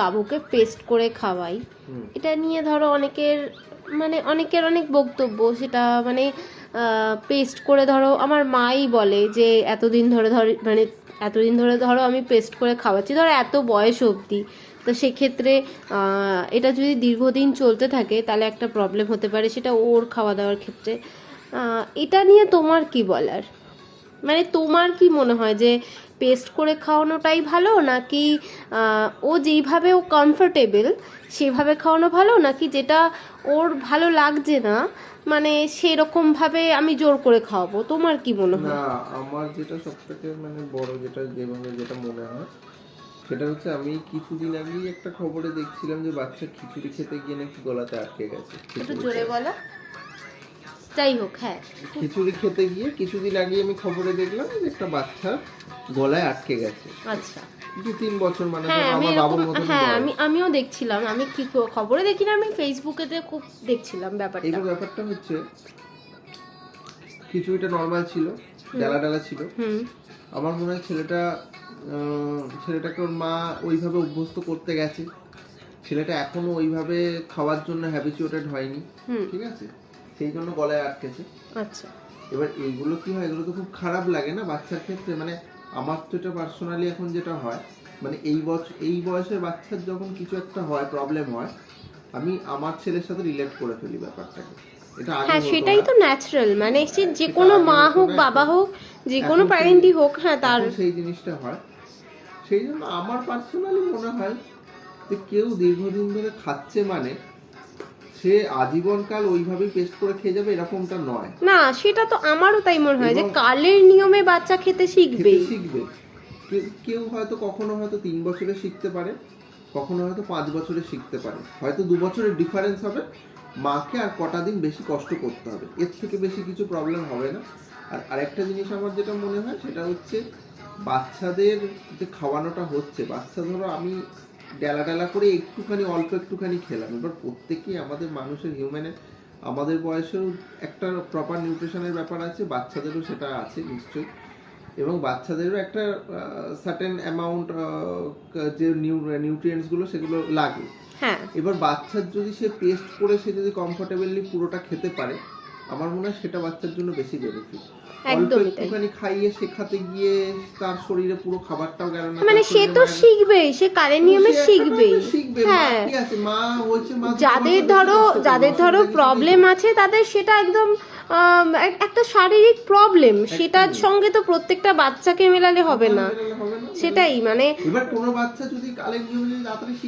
বাবুকে পেস্ট করে খাওয়াই। এটা নিয়ে ধরো অনেকের মানে অনেকের অনেক বক্তব্য সেটা মানে পেস্ট করে ধরো আমার মাই বলে যে এতদিন ধরে ধর মানে এতদিন ধরে ধরো আমি পেস্ট করে খাওয়াচ্ছি ধরো এত বয়স অবধি। তো সেক্ষেত্রে এটা যদি দীর্ঘদিন চলতে থাকে তাহলে একটা প্রবলেম হতে পারে সেটা ওর খাওয়া দাওয়ার ক্ষেত্রে এটা নিয়ে তোমার কি বলার? মানে তোমার কি মনে হয় যে পেস্ট করে খাওয়ানোটাই ভালো নাকি ও যেইভাবে ও কমফোর্টেবল সেভাবে খাওয়ানো ভালো নাকি যেটা ওর ভালো লাগছে না মানে সেরকমভাবে আমি জোর করে খাওয়াবো? তোমার কি মনে হয়? না আমার যেটা সব থেকে মানে বড় যেটা যেভাবে যেটা মনে হয় সেটা হচ্ছে আমি কিছুদিন আগেই একটা খবরে দেখছিলাম যে বাচ্চা খিচুড়ি খেতে গিয়ে নাকি গলাতে আটকে গেছে। একটু জোরে বলো। যাই হোক হ্যাঁ। খিচুড়ি খেতে গিয়ে কিছুদিন আগে আমি খবরে দেখলাম যে একটা বাচ্চা গলায় আটকে গেছে। আচ্ছা। দু তিন বছর মানে হ্যাঁ আমার বাবুর হ্যাঁ আমি আমিও দেখছিলাম আমি কি খবরে দেখি না আমি ফেসবুকেতে খুব দেখছিলাম ব্যাপারটা। এইবার ব্যাপারটা হচ্ছে খিচুড়িটা নর্মাল ছিল ডালা ডালা ছিল। হুম। আমার মনে হয় ছেলেটা ছেলেটাকে ওর মা ওইভাবে অভ্যস্ত করতে গেছে। ছেলেটা এখনও ওইভাবে খাওয়ার জন্য হ্যাবিচুয়েটেড হয়নি। ঠিক আছে? সেই জন্য গলায় আটকেছে। আচ্ছা। এবার এইগুলো কি হয়? এগুলো তো খুব খারাপ লাগে না বাচ্চার ক্ষেত্রে? মানে আমার তো এটা পার্সোনালি এখন যেটা হয় মানে এই বছর এই বয়সের বাচ্চার যখন কিছু একটা হয় প্রবলেম হয় আমি আমার ছেলের সাথে রিলেট করে ফেলি ব্যাপারটাকে। এটা হ্যাঁ সেটাই তো ন্যাচারাল মানে সে যে কোনো মা হোক বাবা হোক যে কোনো প্যারেন্টই হোক হ্যাঁ তার সেই জিনিসটা হয়। সেই জন্য আমার পার্সোনালি মনে হয় যে কেউ দীর্ঘদিন ধরে খাচ্ছে মানে সে আজীবনকাল ওইভাবেই পেস্ট করে খেয়ে যাবে এরকমটা নয়। না সেটা তো আমারও তাই মনে হয় যে কালের নিয়মে বাচ্চা খেতে শিখবে। কেউ- কেউ হয়তো কখনো হয়তো তিন বছরে শিখতে পারে কখনো হয়তো পাঁচ বছরে শিখতে পারে। হয়তো দু বছরের ডিফারেন্স হবে। মাকে আর কটা দিন বেশি কষ্ট করতে হবে। এর থেকে বেশি কিছু প্রবলেম হবে না। আর আরেকটা জিনিস আমার যেটা মনে হয় সেটা হচ্ছে বাচ্চাদের যে খাওয়ানোটা হচ্ছে বাচ্চা ধরো আমি ডেলা ডেলা করে একটুখানি অল্প একটুখানি খেলাম। এবার প্রত্যেকেই আমাদের মানুষের হিউম্যানের আমাদের বয়সেও একটা প্রপার নিউট্রিশনের ব্যাপার আছে বাচ্চাদেরও সেটা আছে নিশ্চয়ই। এবং বাচ্চাদেরও একটা সার্টেন অ্যামাউন্ট যে নিউট্রিয়েন্টসগুলো সেগুলো লাগে। হ্যাঁ। এবার বাচ্চার যদি সে পেস্ট করে সে যদি কমফোর্টেবলি পুরোটা খেতে পারে আমার মনে হয় সেটা বাচ্চার জন্য বেশি বেনিফিট একদমই খাইয়ে শেখাতে গিয়ে তার শরীরে পুরো খাবারটাও গেল না মানে সে তো শিখবেই সে নিয়মে শিখবেই। হ্যাঁ। যাদের ধরো যাদের ধরো। প্রবলেম আছে তাদের সেটা একদম একটা শারীরিক প্রবলেম সেটার সঙ্গে তো প্রত্যেকটা বাচ্চাকে মেলালে হবে না। হবে না। সেটাই মানে এবার কোনো বাচ্চা যদি কালের নিয়মে যদি তাড়াতাড়ি